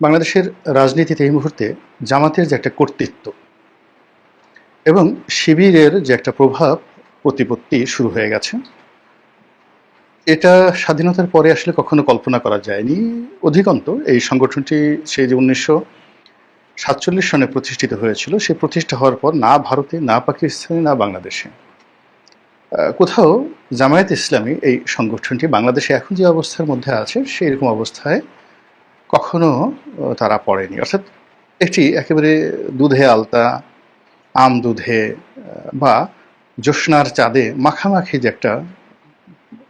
বাংলাদেশের রাজনীতিতে এই মুহূর্তে জামাতের যে একটা কর্তৃত্ব এবং শিবিরের যে একটা প্রভাব প্রতিপত্তি শুরু হয়ে গেছে, এটা স্বাধীনতার পরে আসলে কখনো কল্পনা করা যায়নি। অধিকন্ত, এই সংগঠনটি সেই যে উনিশশো সাতচল্লিশ সনে প্রতিষ্ঠিত হয়েছিল, সে প্রতিষ্ঠা হওয়ার পর না ভারতে, না পাকিস্তানে, না বাংলাদেশে। কোথাও জামায়াত ইসলামী এই সংগঠনটি বাংলাদেশে এখন যে অবস্থার মধ্যে আছে সেই রকম অবস্থায় কখনো তারা পড়েনি। অর্থাৎ একটি একেবারে দুধে আলতা, আম দুধে বা জ্যোৎস্নার চাঁদে মাখামাখি যে একটা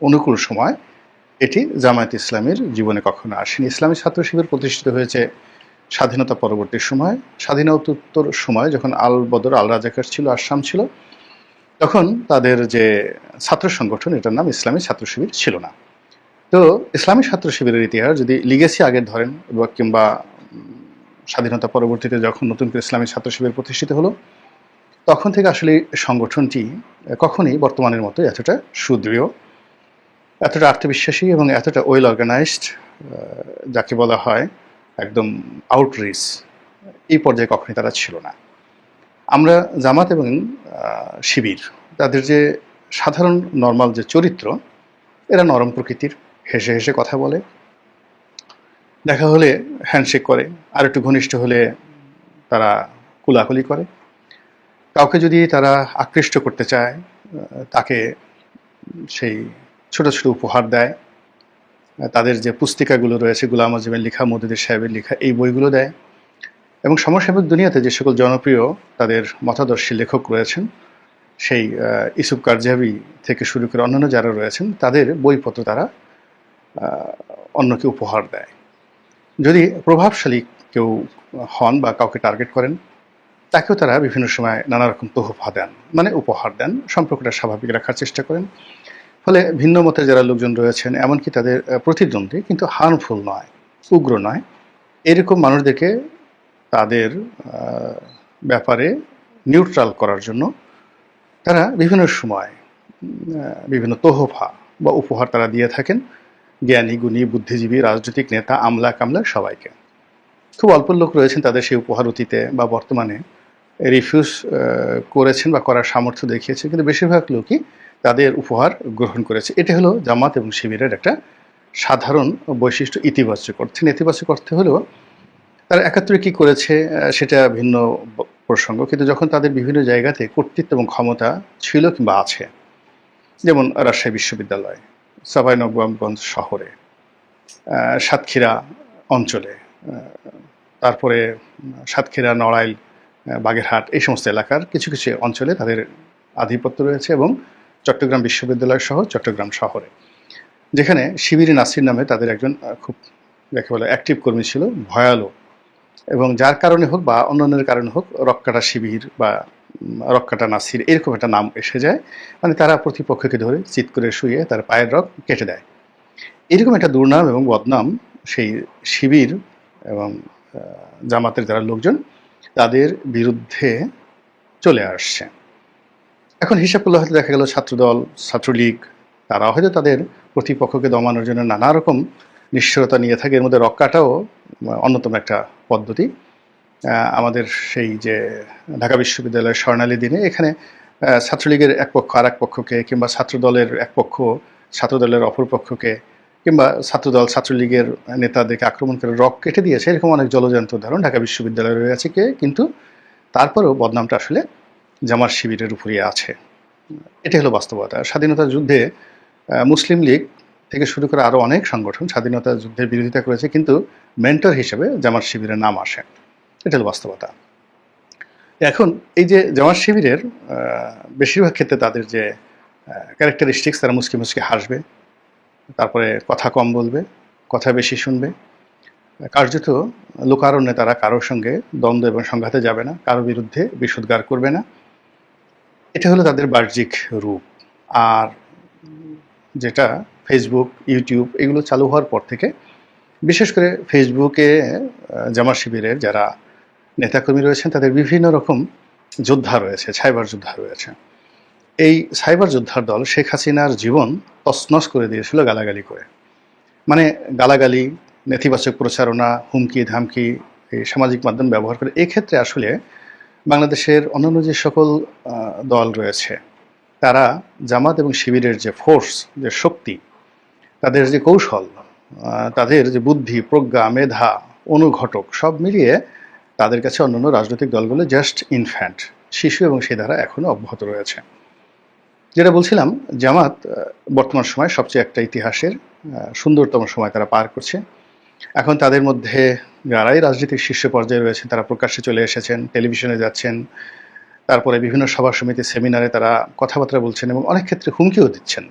অনুকূল সময়, এটি জামায়াত ইসলামের জীবনে কখনো আসেনি। ইসলামী ছাত্র শিবির প্রতিষ্ঠিত হয়েছে স্বাধীনতা পরবর্তী সময়। স্বাধীনতোত্তর সময় যখন আল বদর, আল রাজাকার ছিল, আসাম ছিল, তখন তাদের যে ছাত্র সংগঠন, এটার নাম ইসলামী ছাত্র শিবির ছিল না। তো ইসলামী ছাত্র শিবিরের ইতিহাস যদি লিগেসি আগে ধরেন বা কিংবা স্বাধীনতা পরবর্তীতে যখন নতুন করে ইসলামী ছাত্র শিবির প্রতিষ্ঠিত হলো, তখন থেকে আসলে সংগঠনটি কখনই বর্তমানের মতো এতটা সুদৃঢ়, এতটা আত্মবিশ্বাসী এবং এতটা ওয়েল অর্গানাইজড যাকে বলা হয় একদম আউটরিচ এই পর্যায়ে কখনই তারা ছিল না। আমরা জামাত এবং শিবির, তাদের যে সাধারণ নর্মাল যে চরিত্র, এরা নরম প্রকৃতির। হেসে হেসে কথা বলে। দেখা হলে হ্যান্ডশেক করে। আর একটু ঘনিষ্ঠ হলে তারা কুলাকুলি করে। কাউকে যদি তারা আকৃষ্ট করতে চায়, তাকে সেই ছোট ছোট উপহার দেয়। তাদের যে পুস্তিকাগুলো রয়েছে, গুলাম আজমের লেখা, মদুদের সাহেবের লেখা, এই বইগুলো দেয়। এবং সমসাময়িক দুনিয়াতে যে সকল জনপ্রিয় তাদের মতাদর্শী লেখক রয়েছেন, সেই ইসুফ কারজাবি থেকে শুরু করে অন্যান্য যারা রয়েছেন, তাদের বইপত্র তারা অন্যকে উপহার দেয়। যদি প্রভাবশালী কেউ হন বা কাউকে টার্গেট করেন, তাকেও তারা বিভিন্ন সময় নানা রকম তোহফা দেন মানে উপহার দেন, সম্পর্কটা স্বাভাবিক রাখার চেষ্টা করেন। ফলে ভিন্ন মতের যারা লোকজন রয়েছেন, এমনকি তাদের প্রতিদ্বন্দ্বী, কিন্তু হার্মফুল নয়, উগ্র নয়। এরকম মানুষদেরকে তাদের ব্যাপারে নিউট্রাল করার জন্য তারা বিভিন্ন সময় বিভিন্ন তোহফা বা উপহার তারা দিয়ে থাকেন। জ্ঞানী, গুণী, বুদ্ধিজীবী, রাজনৈতিক নেতা, আমলা, কামলা সবাইকে। খুব অল্প লোক রয়েছেন তাদের সেই উপহার অতীতে বা বর্তমানে। রিফিউজ করেছেন বা করার সামর্থ্য দেখিয়েছে, কিন্তু বেশিরভাগ লোকই তাদের উপহার গ্রহণ করেছে। এটা হলো জামাত এবং শিবিরের একটা সাধারণ বৈশিষ্ট্য, ইতিবাচক অর্থে। নেতিবাচক অর্থে হলেও তারা একাত্তরে কী করেছে সেটা ভিন্ন প্রসঙ্গ। কিন্তু যখন তাদের বিভিন্ন জায়গাতে কর্তৃত্ব এবং ক্ষমতা ছিল কিংবা আছে, যেমন রাজশাহী বিশ্ববিদ্যালয় সাবাই নবগঞ্জ শহরে সাতক্ষীরা অঞ্চলে তারপরে সাতক্ষীরা, নড়াইল বাগেরহাট এই সমস্ত এলাকার কিছু কিছু অঞ্চলে তাদের আধিপত্য রয়েছে এবং চট্টগ্রাম বিশ্ববিদ্যালয় সহ চট্টগ্রাম শহরে। যেখানে শিবির নাসির নামে তাদের একজন খুব যাকে বলে অ্যাক্টিভ কর্মী ছিল ভয়ালো এবং যার কারণে হোক বা অন্যান্যের কারণে হোক রক্কাটা শিবির বা রক্কাটা নাসির এরকম একটা নাম এসে যায়। মানে তারা প্রতিপক্ষকে ধরে চিৎ করে শুয়ে তার পায়ের রক কেটে দেয়। এরকম একটা দুর্নাম এবং বদনাম সেই শিবির এবং জামাতের যারা লোকজন, তাদের বিরুদ্ধে চলে আসছে। এখন হিসাব করলে হয়তো দেখা গেল ছাত্রদল, ছাত্রলীগ তারা হয়তো তাদের প্রতিপক্ষকে দমানোর জন্য নানা রকম নিশ্চয়তা নিয়ে থাকে। এর মধ্যে রক্কাটাও আহ, অন্যতম একটা পদ্ধতি। আমাদের সেই যে ঢাকা বিশ্ববিদ্যালয়ের স্বর্ণালী দিনে এখানে ছাত্রলীগের এক পক্ষ আর এক পক্ষকে কিংবা ছাত্রদলের এক পক্ষ ছাত্রদলের অপর পক্ষকে কিংবা ছাত্রদল ছাত্রলীগের নেতাদেরকে আক্রমণ করে রক কেটে দিয়েছে। এরকম অনেক জলজান্ত উদাহরণ ঢাকা বিশ্ববিদ্যালয়ে রয়েছে কে কিন্তু তারপরেও বদনামটা আসলে জামার শিবিরের উপরই আছে। এটা হলো বাস্তবতা। স্বাধীনতা যুদ্ধে মুসলিম লীগ থেকে শুরু করে আরও অনেক সংগঠন স্বাধীনতা যুদ্ধের বিরোধিতা করেছে, কিন্তু মেন্টর হিসেবে জামাত শিবিরের নাম আসে। এটা হলো বাস্তবতা। এখন এই যে জামাত শিবিরের বেশিরভাগ ক্ষেত্রে তাদের যে ক্যারেক্টারিস্টিক্স তারা মুসকি মুসকি হাসবে, তারপরে কথা কম বলবে, কথা বেশি শুনবে। কার্যত লোকারণ্যে তারা কারোর সঙ্গে দ্বন্দ্ব এবং সংঘাতে যাবে না, কারও বিরুদ্ধে বিশুদ্গার করবে না। এটা হলো তাদের বাহ্যিক রূপ। আর যেটা ফেসবুক ইউটিউব এগুলো চালু হওয়ার পর থেকে, বিশেষ করে ফেসবুকে জামাত শিবিরের যারা নেতাকর্মী রয়েছেন, তাদের বিভিন্ন রকম যোদ্ধা রয়েছে, সাইবার যোদ্ধা রয়েছে। এই সাইবার যোদ্ধার দল শেখ হাসিনার জীবন তছনছ করে দিয়েছিল গালাগালি করে। মানে গালাগালি, নেতিবাচক প্রচারণা, হুমকি, ধামকি, এই সামাজিক মাধ্যম ব্যবহার করে। এক্ষেত্রে আসলে বাংলাদেশের অন্যান্য যে সকল দল রয়েছে, তারা জামাত এবং শিবিরের যে ফোর্স যে শক্তি তাদের যে কৌশল তাদের যে বুদ্ধি, প্রজ্ঞা, মেধা, অনুঘটক সব মিলিয়ে তাদের কাছে অন্যান্য রাজনৈতিক দলগুলো জাস্ট ইনফ্যান্ট শিশু এবং সে ধারা এখনও অব্যাহত রয়েছে। যেটা বলছিলাম, জামাত বর্তমান সময় সবচেয়ে একটা ইতিহাসের সুন্দরতম সময় তারা পার করছে। এখন তাদের মধ্যে যারাই রাজনৈতিক শীর্ষ পর্যায়ে রয়েছেন, তারা প্রকাশ্যে চলে এসেছেন, টেলিভিশনে যাচ্ছেন। তারপরে বিভিন্ন সভা সমিতি, সেমিনারে তারা কথাবার্তা বলছেন এবং অনেক ক্ষেত্রে হুমকিও দিচ্ছেন।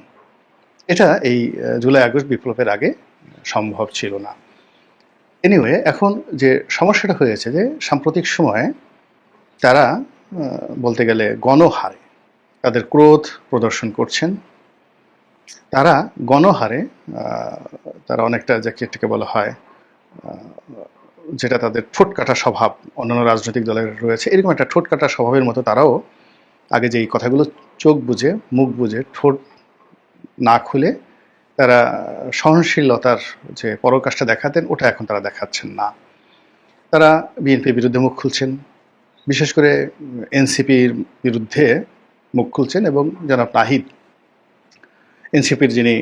এটা এই জুলাই আগস্ট বিপ্লবের আগে সম্ভব ছিল না। এনিওয়ে এখন যে সমস্যাটা হয়েছে যে সাম্প্রতিক সময়ে তারা বলতে গেলে গণহারে তাদের ক্রোধ প্রদর্শন করছেন। তারা গণহারে তারা অনেকটা যাকে এটাকে বলা হয় যেটা তাদের ঠোঁট কাটা স্বভাব, অন্যান্য রাজনৈতিক দলের রয়েছে, এরকম একটা ঠোঁট কাটা স্বভাবের মতো তারাও আগে যে এই কথাগুলো চোখ বুঝে মুখ বুঝে ঠোঁট না খুলে তারা সহনশীলতার যে পরকাশটা দেখাতেন, ওটা এখন তারা দেখাচ্ছেন না। তারা বিএনপির বিরুদ্ধে মুখ খুলছেন। বিশেষ করে এনসিপির বিরুদ্ধে মুখ খুলছেন এবং জনাব নাহিদ, এনসিপির যিনি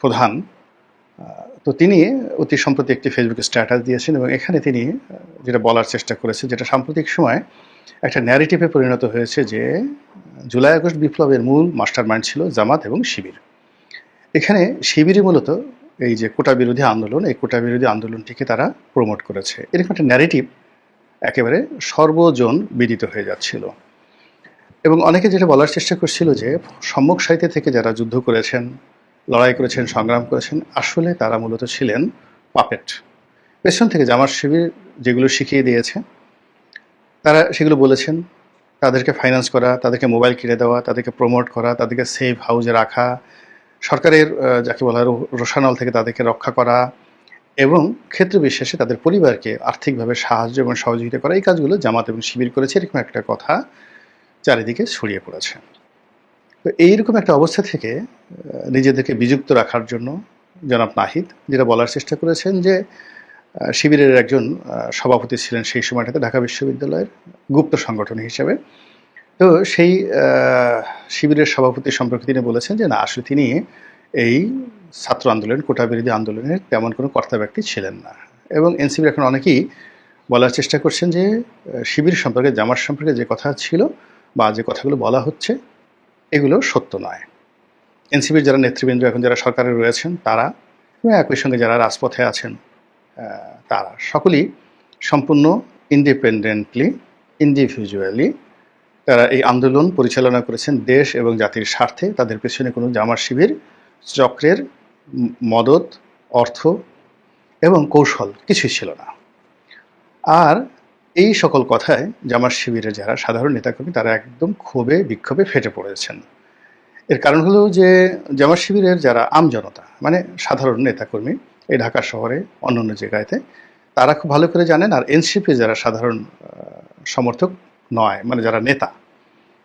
প্রধান তো তিনি অতি সম্প্রতি একটি ফেসবুকে স্ট্যাটাস দিয়েছেন এবং এখানে তিনি যেটা বলার চেষ্টা করেছেন, যেটা সাম্প্রতিক সময় একটা ন্যারেটিভে পরিণত হয়েছে যে, জুলাই আগস্ট বিপ্লবের মূল মাস্টার মাইন্ড ছিল জামাত এবং শিবির। এখানে শিবিরই মূলত এই যে কোটা বিরোধী আন্দোলন, এই কোটা বিরোধী আন্দোলনটিকে তারা প্রমোট করেছে। এরকম একটা ন্যারেটিভ একেবারে সর্বজন বিদিত হয়ে যাচ্ছিল। এবং অনেকে যেটা বলার চেষ্টা করছিল যে, সম্মুখ সাহিত্য থেকে যারা যুদ্ধ করেছেন, লড়াই করেছেন, সংগ্রাম করেছেন, আসলে তারা মূলত ছিলেন পাপেট পেছন থেকে জামার শিবির যেগুলো শিখিয়ে দিয়েছে, তারা সেগুলো বলেছেন। তাদেরকে ফাইন্যান্স করা, তাদেরকে মোবাইল কিনে দেওয়া, তাদেরকে প্রমোট করা, তাদেরকে সেফ হাউজে রাখা সরকারের যাকে বলা হয় রোশানল থেকে তাদেরকে রক্ষা করা এবং ক্ষেত্র বিশেষে তাদের পরিবারকে আর্থিকভাবে সাহায্য এবং সহযোগিতা করা, এই কাজগুলো জামাত এবং শিবির করেছে। এরকম একটা কথা চারিদিকে ছড়িয়ে পড়েছে। তো এইরকম একটা অবস্থা থেকে নিজেদেরকে বিযুক্ত রাখার জন্য জনাব নাহিদ, যেটা বলার চেষ্টা করেছেন যে শিবিরের একজন সভাপতি ছিলেন সেই সময়টাতে ঢাকা বিশ্ববিদ্যালয়ের গুপ্ত সংগঠন হিসেবে। তো সেই শিবিরের সভাপতি সম্পর্কে তিনি বলেছেন যে না, আসলে তিনি এই ছাত্র আন্দোলন কোটা বিরোধী আন্দোলনের তেমন কোনো কর্তা ব্যক্তি ছিলেন না। এবং এনসিবির এখন অনেকেই বলার চেষ্টা করছেন যে শিবির সম্পর্কে জামার সম্পর্কে যে কথা ছিল বা যে কথাগুলো বলা হচ্ছে, এগুলো সত্য নয়। এনসিবির যারা নেতৃবৃন্দ, এখন যারা সরকারে রয়েছেন, তারা এবং একই সঙ্গে যারা রাজপথে আছেন তারা সকলেই সম্পূর্ণ ইন্ডিপেন্ডেন্টলি ইন্ডিভিজুয়ালি তারা এই আন্দোলন পরিচালনা করেছেন দেশ এবং জাতির স্বার্থে। তাদের পেছনে কোনো জামার শিবির, চক্রের মদত অর্থ এবং কৌশল কিছুই ছিল না। আর এই সকল কথায় জামার শিবিরে যারা সাধারণ নেতাকর্মী, তারা একদম ক্ষোভে, বিক্ষোভে ফেটে পড়েছেন। এর কারণ হলো যে জামার শিবিরের যারা আমজনতা মানে সাধারণ নেতাকর্মী এই ঢাকা শহরে, অন্যান্য জায়গাতে, তারা খুব ভালো করে জানেন। আর এনসিপি যারা সাধারণ সমর্থক নয় মানে যারা নেতা,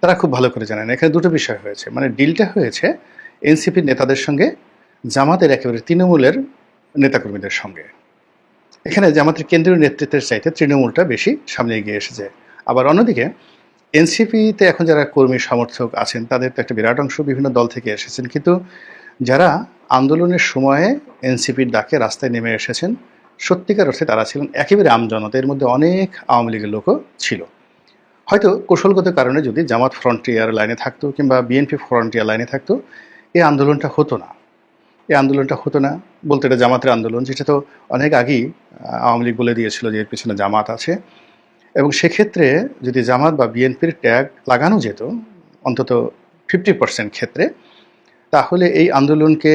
তারা খুব ভালো করে জানেন। এখানে দুটো বিষয় হয়েছে। মানে ডিলটা হয়েছে এনসিপির নেতাদের সঙ্গে, জামাতের একেবারে তৃণমূলের নেতাকর্মীদের সঙ্গে। এখানে জামাতের কেন্দ্রীয় নেতৃত্বের চাইতে তৃণমূলটা বেশি সামনে এগিয়ে এসেছে। আবার অন্যদিকে, এনসিপিতে এখন যারা কর্মী সমর্থক আছেন, তাদের তো একটা বিরাট অংশ বিভিন্ন দল থেকে এসেছেন। কিন্তু যারা আন্দোলনের সময়ে এনসিপির ডাকে রাস্তায় নেমে এসেছেন, সত্যিকার অর্থে তারা ছিলেন একেবারে আমজনতা। এর মধ্যে অনেক আওয়ামী লীগের লোকও ছিল। হয়তো কৌশলগত কারণে যদি জামাত ফ্রন্টিয়ার লাইনে থাকতো কিংবা বিএনপি ফ্রন্টিয়ার লাইনে থাকতো এই আন্দোলনটা হতো না। এই আন্দোলনটা হতো না বলতে এটা জামাতের আন্দোলন, যেটা তো অনেক আগেই আওয়ামী লীগ বলে দিয়েছিল যে এর পিছনে জামাত আছে। এবং সেক্ষেত্রে যদি জামাত বা বিএনপির ট্যাগ লাগানো যেত, অন্তত ফিফটি পার্সেন্ট ক্ষেত্রে তাহলে এই আন্দোলনকে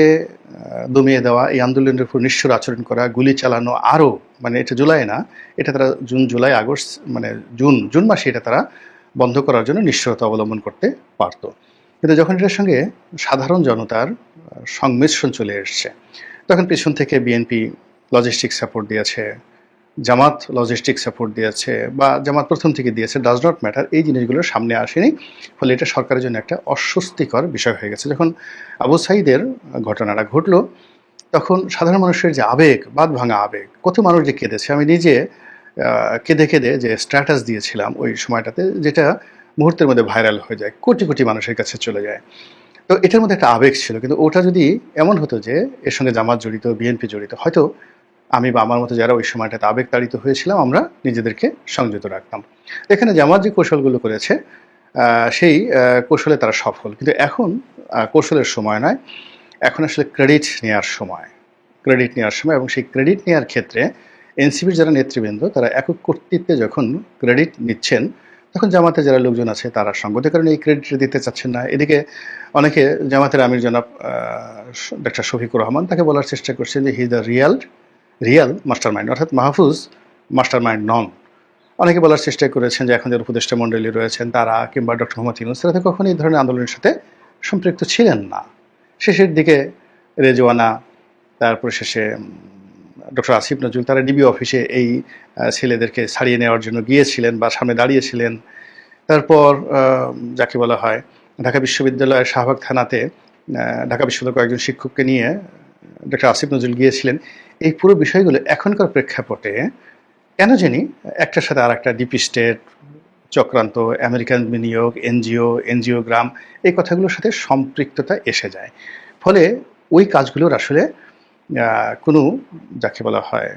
দমিয়ে দেওয়া, এই আন্দোলনের উপর নিষ্ঠুর আচরণ করা, গুলি চালানো আরও মানে এটা জুলাই না, এটা তারা জুন, জুলাই, আগস্ট মানে জুন জুন মাসে এটা তারা বন্ধ করার জন্য নিশ্চয়তা অবলম্বন করতে পারত। কিন্তু যখন এটার সঙ্গে সাধারণ জনতার সংমিশ্রণ চলে এসছে, তখন পিছন থেকে বিএনপি লজিস্টিক সাপোর্ট দিয়েছে জামাত লজিস্টিক সাপোর্ট দিয়েছে বা জামাত প্রথম থেকে দিয়েছে ডাজ নট ম্যাটার এই জিনিসগুলো সামনে আসেনি। ফলে এটা সরকারের জন্য একটা অস্বস্তিকর বিষয় হয়ে গেছে। যখন আবু সাইদের ঘটনাটা ঘটলো, তখন সাধারণ মানুষের যে আবেগ বাদ ভাঙা আবেগ, কত মানুষ যে কেঁদেছে, আমি নিজে কেঁদে কেঁদে যে স্ট্যাটাস দিয়েছিলাম ওই সময়টাতে, যেটা মুহূর্তের মধ্যে ভাইরাল হয়ে যায়, কোটি কোটি মানুষের কাছে চলে যায়। তো এটার মধ্যে একটা আবেগ ছিল, কিন্তু ওটা যদি এমন হতো যে, এর সঙ্গে জামাত জড়িত, বিএনপি জড়িত, হয়তো আমি বা আমার মতো যারা ওই সময়টাতে আবেগ তাড়িত হয়েছিলাম, আমরা নিজেদেরকে সংযত রাখতাম। এখানে জামাত যে কৌশলগুলো করেছে সেই কৌশলে তারা সফল। কিন্তু এখন কৌশলের সময় নয়। এখন আসলে ক্রেডিট নেওয়ার সময়। ক্রেডিট নেওয়ার সময় এবং সেই ক্রেডিট নেওয়ার ক্ষেত্রে এনসিপির যারা নেতৃবৃন্দ, তারা একক কর্তৃত্বে যখন ক্রেডিট নিচ্ছেন, তখন জামাতে যারা লোকজন আছে, তারা সঙ্গতের কারণে এই ক্রেডিট দিতে চাচ্ছেন না। এদিকে অনেকে জামাতের আমির জনাব ডাক্তার শফিকুর রহমান তাকে বলার চেষ্টা করছেন যে he the real real master mind অর্থাৎ মাহফুজ মাস্টার মাইন্ড নন অনেকে বলার চেষ্টা করেছেন যে এখন যারা উপদেষ্টা মণ্ডলী রয়েছেন তারা কিংবা ডক্টর মোহাম্মদ ইউনুস, তারা তো কখনোই এই ধরনের আন্দোলনের সাথে সম্পৃক্ত ছিলেন না। শেষের দিকে রেজওয়ানা, তারপর শেষে ডক্টর আসিফ নজরুল, তারা ডিবি অফিসে এই ছেলেদেরকে ছাড়িয়ে নেওয়ার জন্য গিয়েছিলেন বা সামনে দাঁড়িয়েছিলেন। তারপর যাকে বলা হয় ঢাকা বিশ্ববিদ্যালয়ের শাহবাগ থানাতে ঢাকা বিশ্ববিদ্যালয়ের কয়েকজন শিক্ষককে নিয়ে ডক্টর আসিফ নজরুল গিয়েছিলেন। এই পুরো বিষয়গুলো এখনকার প্রেক্ষাপটে কেন জানি একটার সাথে আর একটা ডিপি স্টেট চক্রান্ত আমেরিকান বিনিয়োগ, এনজিও এনজিও গ্রাম, এই কথাগুলোর সাথে সম্পৃক্ততা এসে যায়। ফলে ওই কাজগুলোর আসলে কোনো যাকে বলা হয়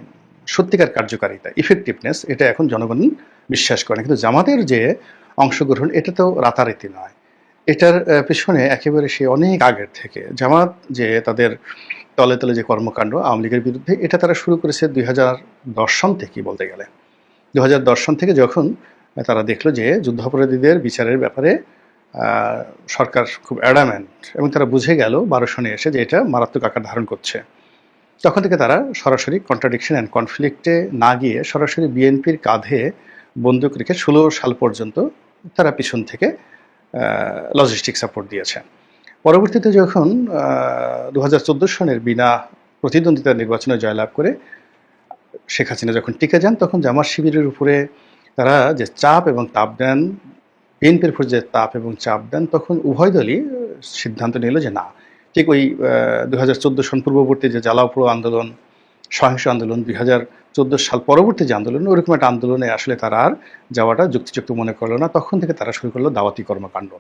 সত্যিকার কার্যকারিতা ইফেক্টিভনেস এটা এখন জনগণ বিশ্বাস করে না। কিন্তু জামাতের যে অংশগ্রহণ, এটা তো রাতারাতি নয়। এটার পেছনে একেবারে সে অনেক আগের থেকে, জামাত যে তাদের তলে তলে যে কর্মকাণ্ড আওয়ামী লীগের বিরুদ্ধে, এটা তারা শুরু করেছে দুই হাজার দশ সন থেকে বলতে গেলে। দু হাজার দশ সন থেকে যখন তারা দেখল যে যুদ্ধাপরাধীদের বিচারের ব্যাপারে সরকার খুব অ্যাডামেন্ট এবং তারা বুঝে গেল বারো এসে যে এটা মারাত্মক আকার ধারণ করছে। তখন থেকে তারা সরাসরি কন্ট্রাডিকশন অ্যান্ড কনফ্লিক্টে না গিয়ে সরাসরি বিএনপির কাঁধে বন্দুক রেখে ষোলো সাল পর্যন্ত তারা পিছন থেকে লজিস্টিক সাপোর্ট দিয়েছে। পরবর্তীতে যখন দু হাজার চোদ্দ সনের বিনা প্রতিদ্বন্দ্বিতা নির্বাচনে জয়লাভ করে শেখ হাসিনা যখন টিকে যান, তখন জামাত শিবিরের উপরে তারা যে চাপ এবং তাপ দেন, বিএনপির উপর যে তাপ এবং চাপ দেন, তখন উভয় দলই সিদ্ধান্ত নিল যে না, ঠিক ওই দু হাজার চোদ্দ সন পূর্ববর্তী যে জ্বালাও আন্দোলন, সহিংস আন্দোলন দুই হাজার চোদ্দ সাল পরবর্তী যে আন্দোলন, ওরকম একটা আন্দোলনে আসলে তারা আর যাওয়াটা যুক্তিযুক্ত মনে করল না। তখন থেকে তারা শুরু করল দাওয়াতি কর্মকাণ্ড।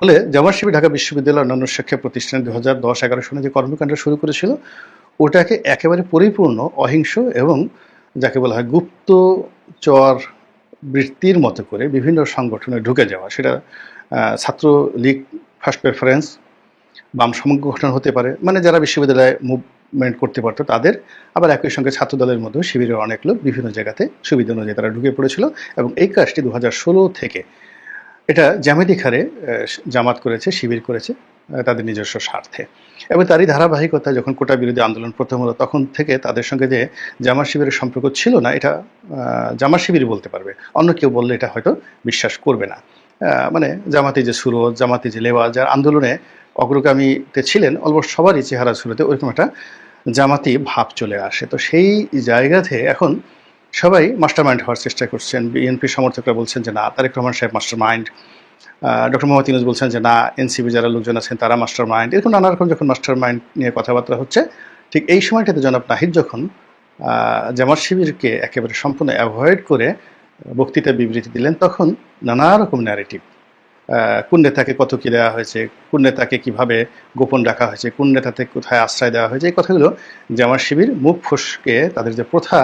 ফলে জামাত ঢাকা বিশ্ববিদ্যালয় অন্যান্য শিক্ষা প্রতিষ্ঠানে দু হাজার দশ এগারো সনে যে কর্মকাণ্ড শুরু করেছিল, ওটাকে একেবারে পরিপূর্ণ, অহিংস এবং যাকে বলা হয় গুপ্ত চর বৃত্তির মতো করে বিভিন্ন সংগঠনে ঢুকে যাওয়া। সেটা ছাত্র লীগ ফার্স্ট প্রেফারেন্স বাম সংগঠন হতে পারে। মানে যারা বিশ্ববিদ্যালয়ে মুভমেন্ট করতে পারতো, তাদের আবার একই সঙ্গে ছাত্র দলের মধ্যেও শিবিরের অনেক লোক বিভিন্ন জায়গাতে সুবিধা অনুযায়ী তারা ঢুকে পড়েছিল এবং এই কাজটি দু হাজার ষোলো থেকে এটা জ্যামিতিক হারে জামাত করেছে শিবির করেছে তাদের নিজস্ব স্বার্থে। এবং তারই ধারাবাহিকতা যখন কোটা বিরোধী আন্দোলন প্রথম হলো তখন থেকে তাদের সঙ্গে যে জামাত শিবিরের সম্পর্ক ছিল না এটা আহ, জামাত শিবিরই বলতে পারবে। অন্য কেউ বললে এটা হয়তো বিশ্বাস করবে না। মানে জামাতি যে সুরজ জামাতি যে লেওয়া যার আন্দোলনে অগ্রগামীতে ছিলেন অলমোস্ট সবারই চেহারা শুরুতে ওইরকম একটা জামাতি ভাব চলে আসে। তো সেই জায়গাতে এখন সবাই মাস্টার মাইন্ড হওয়ার চেষ্টা করছেন। বিএনপি সমর্থকরা বলছেন যে না, তারেক রহমান সাহেব master mind doctor Mohammad Yunus বলছেন যে না, এনসিপি যারা লোকজন আছেন তারা মাস্টার মাইন্ড এরকম নানা রকম যখন মাস্টার মাইন্ড নিয়ে কথাবার্তা হচ্ছে, ঠিক এই সময়টাতে জনাব নাহিদ যখন জামাত শিবিরকে একেবারে সম্পূর্ণ অ্যাভয়েড করে বক্তৃতা বিবৃতি দিলেন, তখন নানা রকম ন্যারেটিভ কোন নেতাকে কত কী দেওয়া হয়েছে, কোন নেতাকে কীভাবে গোপন রাখা হয়েছে, কোন নেতাতে কোথায় আশ্রয় দেওয়া হয়েছে, এই কথাগুলো জামাত শিবির মুখ ফসকে তাদের যে প্রথা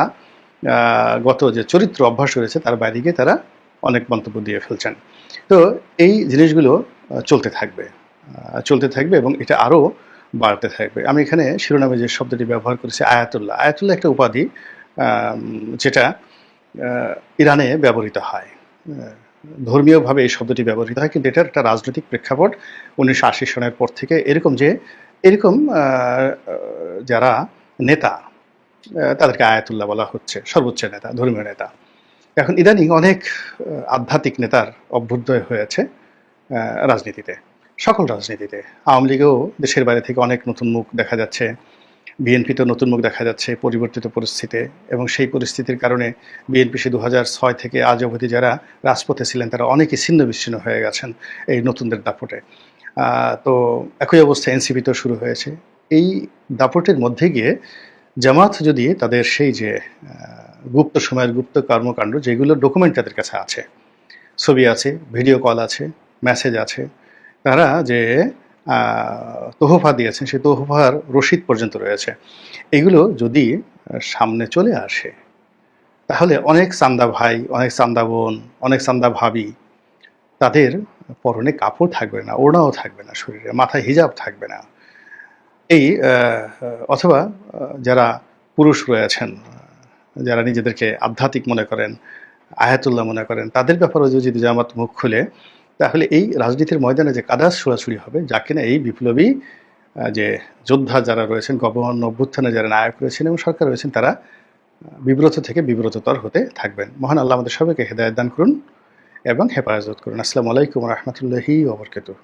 গত যে চরিত্র অভ্যাস রয়েছে, তার বাইরে গিয়ে তারা অনেক মন্তব্য দিয়ে ফেলছেন। তো এই জিনিসগুলো চলতে থাকবে। চলতে থাকবে এবং এটা আরও বাড়তে থাকবে। আমি এখানে শিরোনামে যে শব্দটি ব্যবহার করেছি, আয়াতুল্লাহ। আয়াতুল্লাহ একটা উপাধি যেটা ইরানে ব্যবহৃত হয়। ধর্মীয়ভাবে এই শব্দটি ব্যবহৃত হয়, কিন্তু এটার একটা রাজনৈতিক প্রেক্ষাপট উনিশশো আশি সনের পর থেকে এরকম যে, এরকম যারা নেতা তাদেরকে আয়াতুল্লাহ বলা হচ্ছে, সর্বোচ্চ নেতা, ধর্মীয় নেতা। এখন ইদানিং অনেক আধ্যাত্মিক নেতার অভ্যুদয় হয়েছে রাজনীতিতে, সকল রাজনীতিতে। আওয়ামী লীগেও দেশের বাইরে থেকে অনেক নতুন মুখ দেখা যাচ্ছে, বিএনপিতেও নতুন মুখ দেখা যাচ্ছে পরিবর্তিত পরিস্থিতিতে এবং সেই পরিস্থিতির কারণে বিএনপি সে দু ছয় থেকে আজ অবধি যারা রাজপথে ছিলেন, তারা অনেকে ছিন্ন বিচ্ছিন্ন হয়ে গেছেন এই নতুনদের দাপটে। তো একই অবস্থা এনসিপিতেও শুরু হয়েছে। এই দাপটের মধ্যে গিয়ে জামাত যদি তাদের সেই যে গুপ্ত সময়ের গুপ্ত কর্মকাণ্ড, যেগুলো ডকুমেন্ট তাদের কাছে আছে, ছবি আছে ভিডিও কল আছে মেসেজ আছে, তারা যে তোহফা দিয়েছেন, সেই তোহফার রসিদ পর্যন্ত রয়েছে। এগুলো যদি সামনে চলে আসে, তাহলে অনেক চান্দা ভাই, অনেক চান্দা বোন, অনেক চান্দা ভাবি, তাদের পরনে কাপড় থাকবে না, ওড়নাও থাকবে না শরীরে, মাথায় হিজাব থাকবে না। এই অথবা যারা পুরুষ রয়েছেন যারা নিজেদেরকে আধ্যাত্মিক মনে করেন, আয়াতুল্লাহ মনে করেন, তাদের ব্যাপারেও যদি জামাত মুখ খুলে, তাহলে এই রাজনীতির ময়দানে যে কাদাস ছোড়াছুড়ি হবে, যা কিনা এই বিপ্লবী যে যোদ্ধা যারা রয়েছেন গভর্ন অভ্যুত্থানে যারা নায়ক রয়েছেন এবং সরকার রয়েছেন, তারা বিব্রত থেকে বিব্রততর হতে থাকবেন। মহান আল্লাহ আমাদের সবাইকে হেদায়ত দান করুন এবং হেফাজত করুন। আসসালামু আলাইকুম রহমতুল্লাহি ওবরকাতুহ